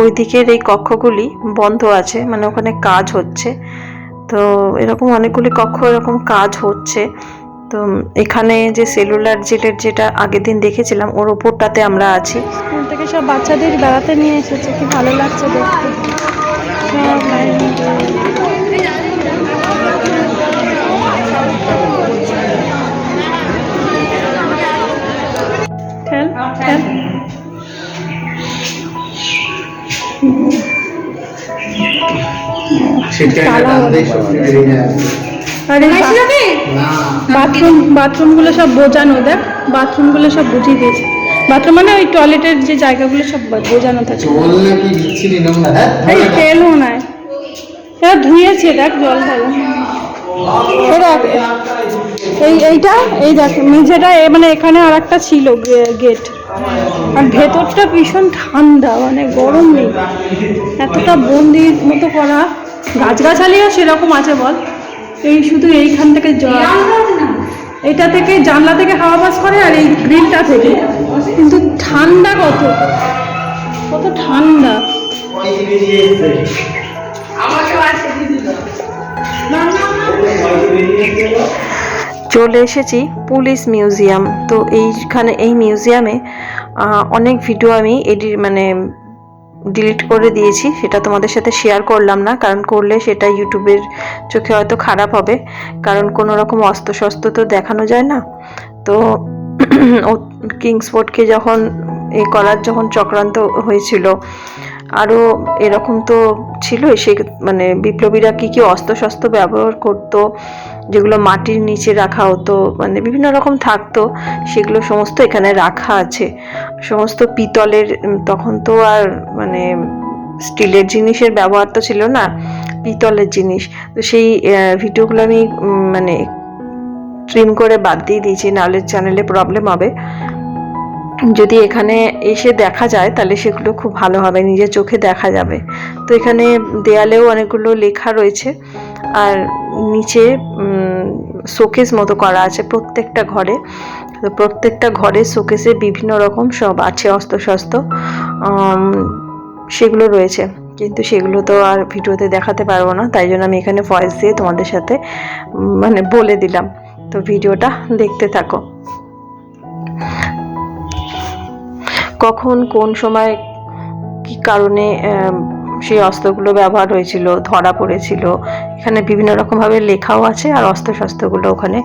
ওই দিকের এই কক্ষগুলি বন্ধ আছে মানে ওখানে কাজ হচ্ছে। তো এরকম অনেকগুলি কক্ষ, এরকম কাজ হচ্ছে। তো এখানে যে সেলুলার জেলের যেটা আগের দিন দেখেছিলাম, ওর ওপরটাতে আমরা আছি। থেকে সব বাচ্চাদের বেড়াতে নিয়ে এসেছে, কি ভালো লাগছে দেখতে। আরে বাথরুম বাথরুমগুলো সব বোঝানো দেখ বাথরুমগুলো সব বুঝিয়ে দিয়েছে। বাথরুম মানে ওই টয়লেটের যে জায়গাগুলো সব বোঝানো থাকে। নোংরা হ্যাঁ এই তেলও নাই। এরা ধুয়েছে দেখ জল ঢালা। এই এইটা এই দেখ মেঝেটা এ মানে এখানে আর একটা ছিল গেট। আর ভেতরটা ভীষণ ঠান্ডা মানে গরম। নেই এতটা বন্দির মতো করা। গাছগাছালিও সেরকম আছে বল। এই শুধু এইখান থেকে জল। এটা থেকে জানলা থেকে হাওয়া পাস করে আর এই গ্রিলটা থেকে। কিন্তু ঠান্ডা কত। কত ঠান্ডা। চলে এসেছি পুলিশ মিউজিয়াম। তো এইখানে এই মিউজিয়ামে অনেক ভিডিও আমি এডিট মানে ডিলিট করে দিয়েছি। সেটা তোমাদের সাথে শেয়ার করলাম না, কারণ করলে সেটা ইউটিউবের চোখে হয়তো খারাপ হবে, কারণ কোনো রকম অস্ত্র শস্ত্র তো দেখানো যায় না। তো ও কিংসফোর্ডকে যখন এ করার যখন চক্রান্ত হয়েছিল আরও এরকম তো ছিল সে মানে বিপ্লবীরা কী কী অস্ত্র শস্ত্র ব্যবহার করতো যেগুলো মাটির নিচে রাখা হতো মানে বিভিন্ন রকম থাকতো, সেগুলো সমস্ত এখানে রাখা আছে। সমস্ত পিতলের তখন তো আর মানে স্টিলের জিনিসের ব্যবহার তো ছিল না, পিতলের জিনিস। তো সেই ভিডিওগুলো আমি মানে ট্রিম করে বাদ দিয়ে দিয়েছি, নাহলে চ্যানেলে প্রবলেম হবে। যদি এখানে এসে দেখা যায়, তাহলে সেগুলো খুব ভালো হবে, নিজের চোখে দেখা যাবে। তো এখানে দেয়ালেও অনেকগুলো লেখা রয়েছে। আর নিচে শোকেস মতো করা আছে প্রত্যেকটা ঘরে। তো প্রত্যেকটা ঘরে শোকেসে বিভিন্ন রকম সব আছে অস্ত্রশস্ত্র সেগুলো রয়েছে। কিন্তু সেগুলো তো আর ভিডিওতে দেখাতে পারব না, তাই জন্য আমি এখানে ভয়েস দিয়ে তোমাদের সাথে মানে বলে দিলাম। তো ভিডিওটা দেখতে থাকো। কখন, কোন সময়, কি কারণে সেই অস্ত্রগুলো ব্যবহার হয়েছিল, ধরা পড়েছিল। এখানে বিভিন্ন রকমভাবে লেখাও আছে আর অস্ত্র শস্ত্রগুলো ওখানে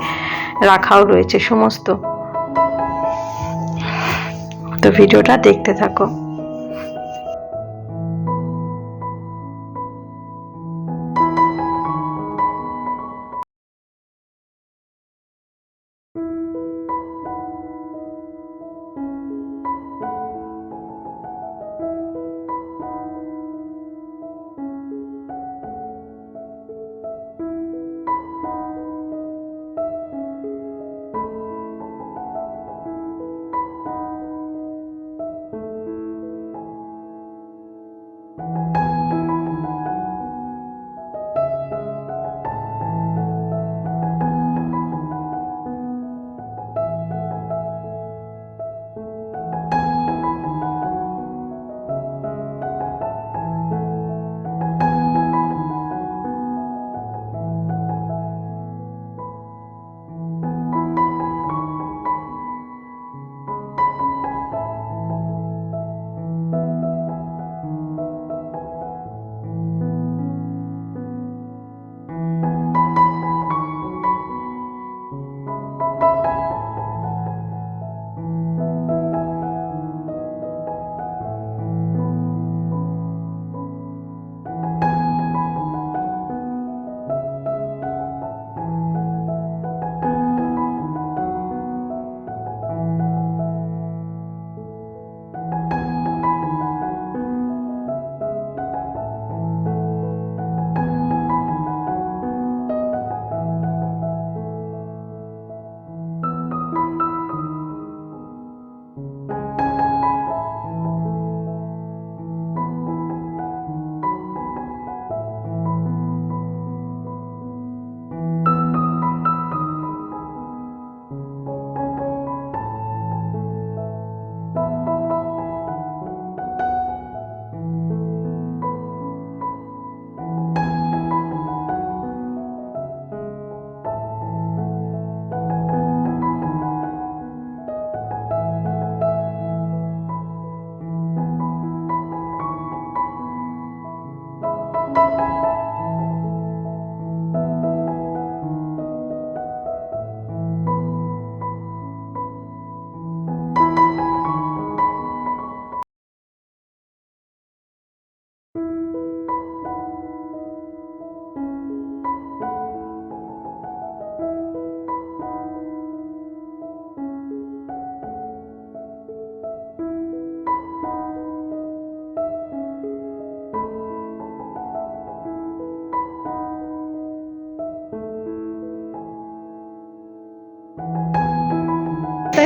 রাখাও রয়েছে, সমস্ত। তো ভিডিওটা দেখতে থাকো।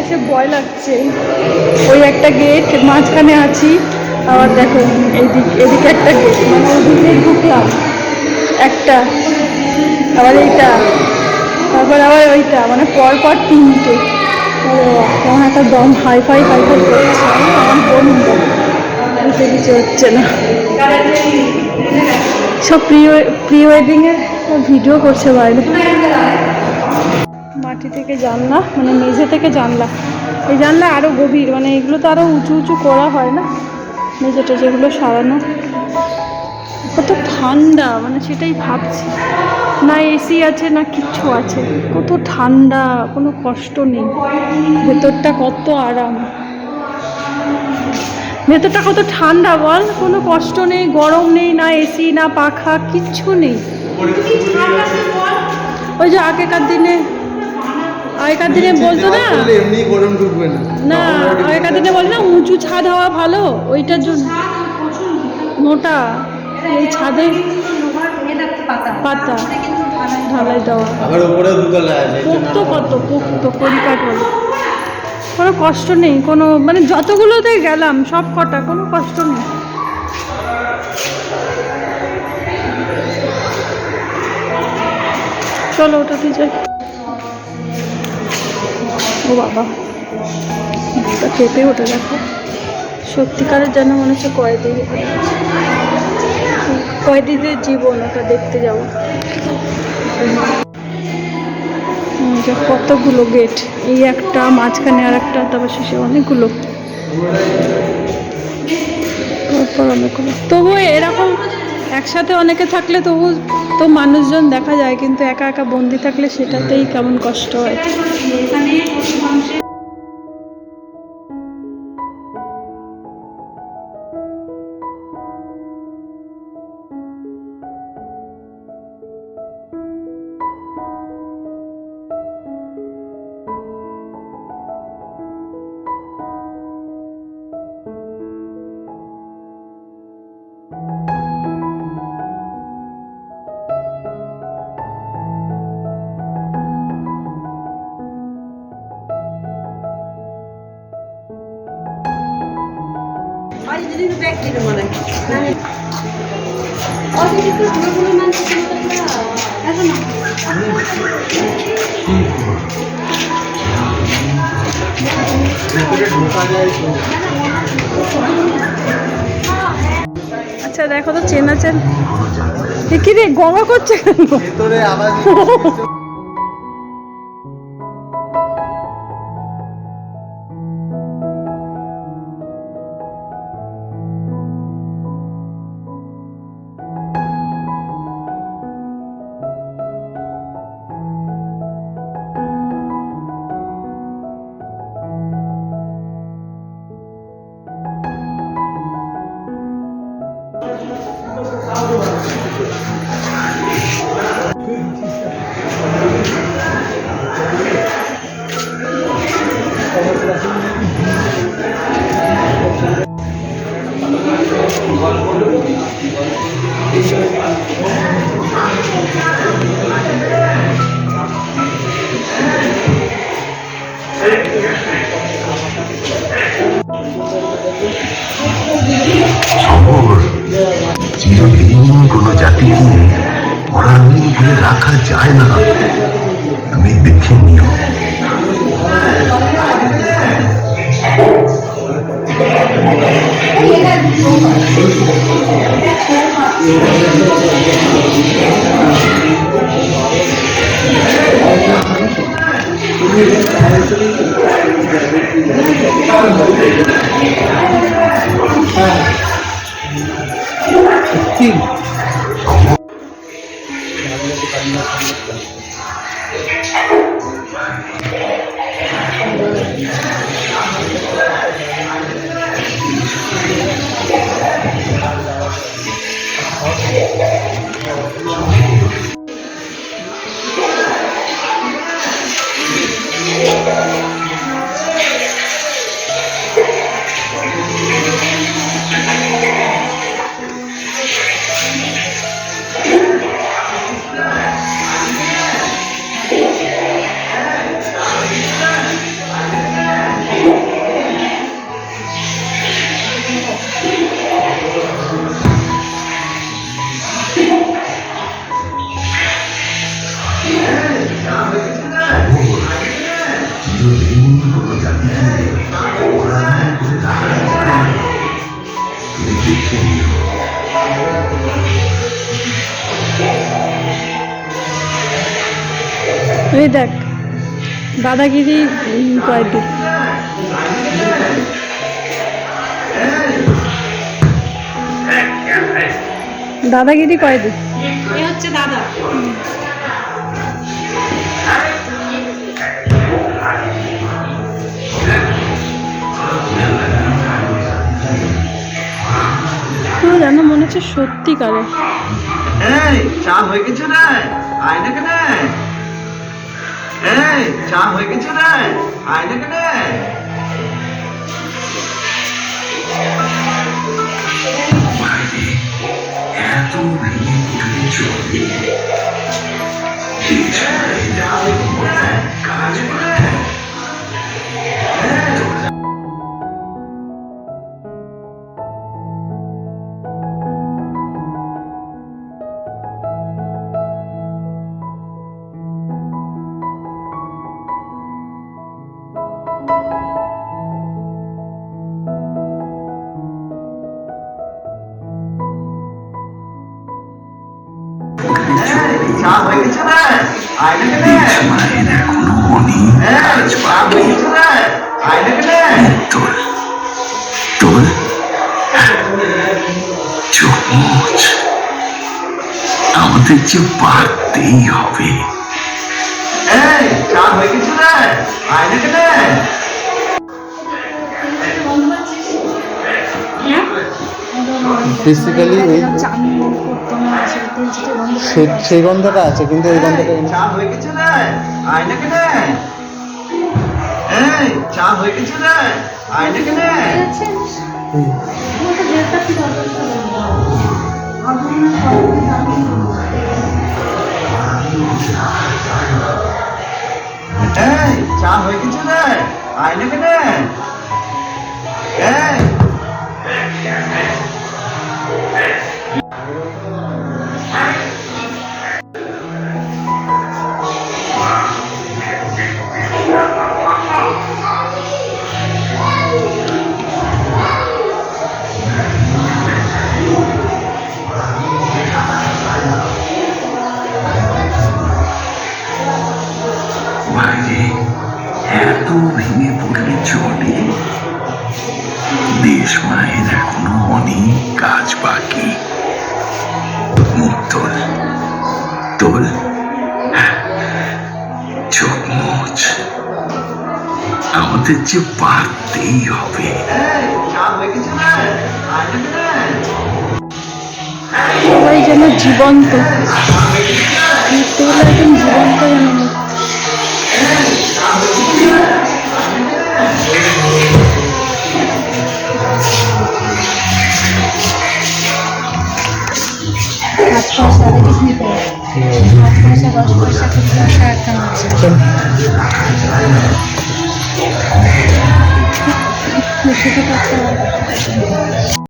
এসে ভয় লাগছে। ওই একটা গেট মাঝখানে আছি, আবার দেখো এইদিক এদিকে একটা গেট মানে ওদিকে ঢুকলাম। একটা, আবার এইটা, তারপর আবার ওইটা মানে পর পর তিনটে। কেমন একটা দম হাই ফাই হাই ফাই করছে, আমার বোন বুঝতে কিছু হচ্ছে না। সব প্রি প্রি ওয়েডিংয়ের ভিডিও করছে বাইরে। মাটি থেকে জানলা মানে মেঝে থেকে জানলা। এই জানলা আরও গভীর মানে এগুলো তো আরও উঁচু উঁচু করা হয় না? মেঝেটা যেগুলো সারানো। কত ঠান্ডা মানে সেটাই ভাবছি। না এসি আছে, না কিচ্ছু আছে। কত ঠান্ডা, কোনো কষ্ট নেই। ভেতরটা কত আরাম। ভেতরটা কত ঠান্ডা, বল। কোনো কষ্ট নেই, গরম নেই, না এসি না পাখা, কিচ্ছু নেই। ওই যে আগেকার দিনে আগেকার দিনে বলতো না? এমনি গরম ঢুকবে না। না আগেকার দিনে বলে না। উঁচু ছাদ হওয়া ভালো ওইটার জন্য। মোটা এই ছাদে পাতা ঢালাই দেওয়া। আবার উপরে দুতলা আছে পোক্ত কত পোক্ত করিকাট বলে কোনো কষ্ট নেই কোনো মানে যতগুলোতে গেলাম সব কটা কোনো কষ্ট নেই। চলো ওটাতে যাই। ও বাবা। কেঁপে ওঠে, দেখো। সত্যিকারের যেন মনে হচ্ছে কয়েদি। কয়েদিদের জীবন ওটা দেখতে যাব। কতগুলো গেট এই একটা, মাঝখানে আর একটা, তারপর শেষে অনেকগুলো। তারপর অনেকগুলো। তবু এরকম একসাথে অনেকে থাকলে তবু তো মানুষজন দেখা যায়, কিন্তু একা একা বন্দি থাকলে সেটাতেই কেমন কষ্ট হয়। আচ্ছা দেখো তো চেনা চেন। কি রে গঙ্গা করছে ভেতরে আবার শহর চিরদিন কোনো জাতির অনামিল করে রাখা যায় না তুমি দেখে নিও Thank you. Thank you. Música করে যায় তুমি দেখে নিও এই দেখ দাদাগিরি কয়েকদিন দাদাগিরি কয়েকদিন এ হচ্ছে দাদা। হচ্ছে সত্যিকারে। এই চা হয়ে গেছে রে। আয় না। কেনে এই চা হয়ে গেছে রে। আয় না। কেনে এত ভেঙে পড়লে চলবে কাজ বাড়ে আমাদের যে পারতেই হবে হয়ে বেসিক্যালি এই সেই গন্ধটা আছে কিন্তু এই গন্ধটা চা হয়ে গেছে রে আয় না কেনে চা হয়ে গেছে রে। আয় না কেনে এই চা গেছে রে আমাদের যে পারতেই হবে এই চা হয়ে গেছে রে আয় না কেনে সবাই যেন জীবন্ত মূর্তিগুলো একদম জীবন্ত যেন মনে